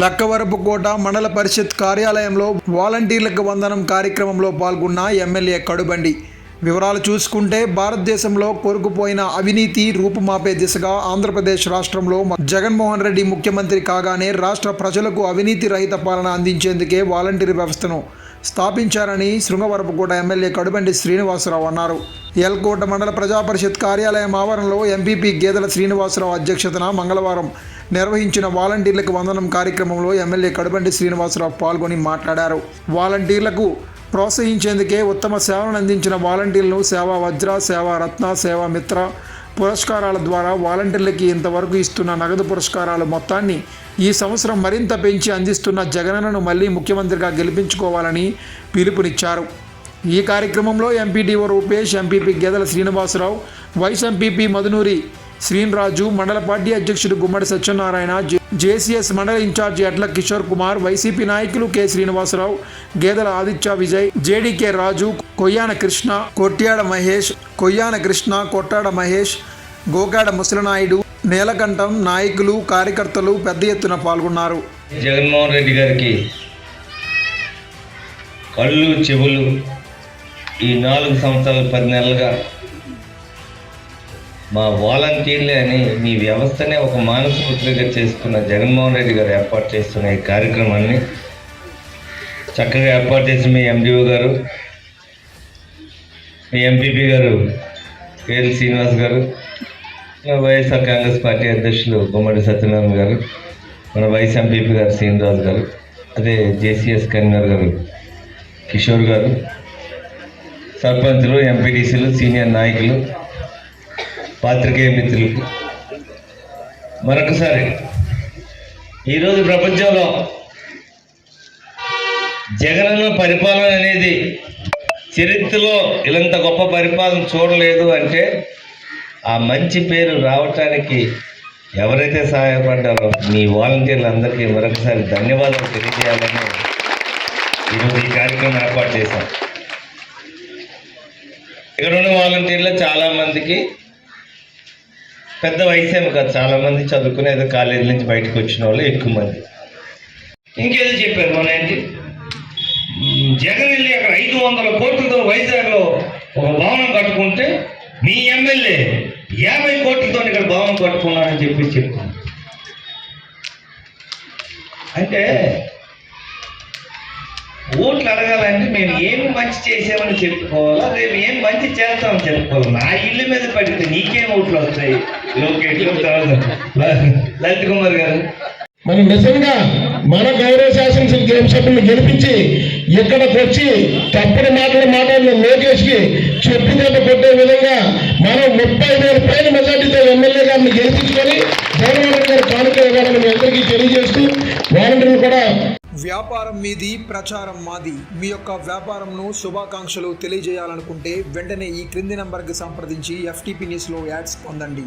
లక్కవరపుకోట మండల పరిషత్ కార్యాలయంలో వాలంటీర్లకు వందనం కార్యక్రమంలో పాల్గొన్న ఎమ్మెల్యే కడుబండి. వివరాలు చూసుకుంటే భారతదేశంలో కొరుకుపోయిన అవినీతి రూపుమాపే దిశగా ఆంధ్రప్రదేశ్ రాష్ట్రంలో జగన్మోహన్ రెడ్డి ముఖ్యమంత్రి కాగానే రాష్ట్ర ప్రజలకు అవినీతి రహిత పాలన అందించేందుకే వాలంటీర్ వ్యవస్థను స్థాపించారని శృంగవరపుకోట ఎమ్మెల్యే కడుబండి శ్రీనివాసరావు అన్నారు. ఎల్కోట మండల ప్రజా పరిషత్ కార్యాలయం ఆవరణలో ఎంపీపీ గేదెల శ్రీనివాసరావు అధ్యక్షతన మంగళవారం నిర్వహించిన వాలంటీర్లకు వందనం కార్యక్రమంలో ఎమ్మెల్యే కడుబండి శ్రీనివాసరావు పాల్గొని మాట్లాడారు. వాలంటీర్లకు ప్రోత్సహించేందుకే ఉత్తమ సేవలను అందించిన వాలంటీర్లను సేవా వజ్ర సేవా రత్న సేవా మిత్ర పురస్కారాల ద్వారా వాలంటీర్లకి ఇంతవరకు ఇస్తున్న నగదు పురస్కారాల మొత్తాన్ని ఈ సంవత్సరం మరింత పెంచి అందిస్తున్న జగనన్నను మళ్ళీ ముఖ్యమంత్రిగా గెలిపించుకోవాలని పిలుపునిచ్చారు. ఈ కార్యక్రమంలో MPDO Rupesh MPP Gedala Srinivasarao vice MPP Madhunuri Sreeniraju మండల పార్టీ అధ్యక్షుడు గుమ్మడి సత్యనారాయణ జేసీఎస్ మండల ఇన్ఛార్జి ఎడ్ల కిషోర్ కుమార్ వైసీపీ నాయకులు కె శ్రీనివాసరావు గేదెల ఆదిత్య విజయ్ జేడీకే రాజు కొయ్యాన కృష్ణ కొట్యాడ మహేష్ కొయ్యాన కృష్ణ కొట్టాడ మహేష్ గోగాడ ముసలనాయుడు నీలకంఠం నాయకులు కార్యకర్తలు పెద్ద ఎత్తున పాల్గొన్నారు. జగన్మోహన్ రెడ్డి గారికి కళ్ళు చెవులు ఈ నాలుగు సంవత్సరాలు పది నెలలుగా మా వాలంటీర్లే అని మీ వ్యవస్థనే ఒక మానసపుత్రిగా చేసుకున్న జగన్మోహన్ రెడ్డి గారు ఏర్పాటు చేస్తున్న ఈ కార్యక్రమాన్ని చక్కగా ఏర్పాటు చేసిన మీ ఎండిఓ గారు మీ MPP garu KL Srinivas garu YSR Congress party అధ్యక్షులు గుమ్మడి సత్యనారాయణ గారు మన వైస్ ఎంపీపీ గారు శ్రీనివాస్ గారు అదే జేసీఎస్ కన్వీనర్ గారు కిషోర్ గారు సర్పంచ్లు ఎంపీటీసీలు సీనియర్ నాయకులు పాత్రికేయ మిత్రులు మరొకసారి ఈరోజు ప్రపంచంలో జగనన్న పరిపాలన అనేది చరిత్రలో ఇలాంత గొప్ప పరిపాలన చూడలేదు అంటే ఆ మంచి పేరు రావటానికి ఎవరైతే సహాయపడ్డారో మీ వాలంటీర్లందరికీ మరొకసారి ధన్యవాదాలు తెలియజేయాలని ఈరోజు ఈ కార్యక్రమం ఏర్పాటు చేశాం. ఇక్కడ ఉన్న వాలంటీర్లు చాలామందికి పెద్ద వయసు ఏమి కాదు. చాలామంది చదువుకుని ఏదో కాలేజీ నుంచి బయటకు వచ్చిన వాళ్ళు ఎక్కువ మంది. ఇంకేదో చెప్పారు మన ఏంటి? జగన్ వెళ్ళి అక్కడ ఐదు వందల కోట్లతో వైజాగ్లో ఒక భవనం కట్టుకుంటే మీ ఎమ్మెల్యే యాభై కోట్లతో ఇక్కడ భవనం కట్టుకున్నారని చెప్పి చెప్తాను అంటే ఓట్లు అడగాలంటే మేము ఏమి మంచి చేసామని చెప్పుకోవాలా? రేపు ఏం మంచి చేస్తామని చెప్పుకోవాలి? నా ఇల్లు మీద పడితే నీకేం ఓట్లు వస్తాయి? లలిత్ కుమార్ గారు. మనం నిజంగా మన గౌరవ శాసనసభ సభ్యులను గెలిపించి ఇక్కడికి వచ్చి తప్పుడు మాటలు మాట్లాడిన లోకేష్కి చెప్పు దెబ్బ కొట్టే విధంగా మనం ముప్పై వేల పైన మెజార్టీతో ఎమ్మెల్యే గారిని గెలిపించుకొని జగన్మోహన్ గారు కానుక ఇవ్వాలని మీ అందరికీ తెలియజేస్తూ వాలంటీర్లు కూడా వ్యాపారం మీది ప్రచారం మాది. మీ యొక్క వ్యాపారంను శుభాకాంక్షలు తెలియజేయాలనుకుంటే వెంటనే ఈ క్రింది నంబర్కి సంప్రదించి ఎఫ్టీపీ న్యూస్లో యాడ్స్ పొందండి.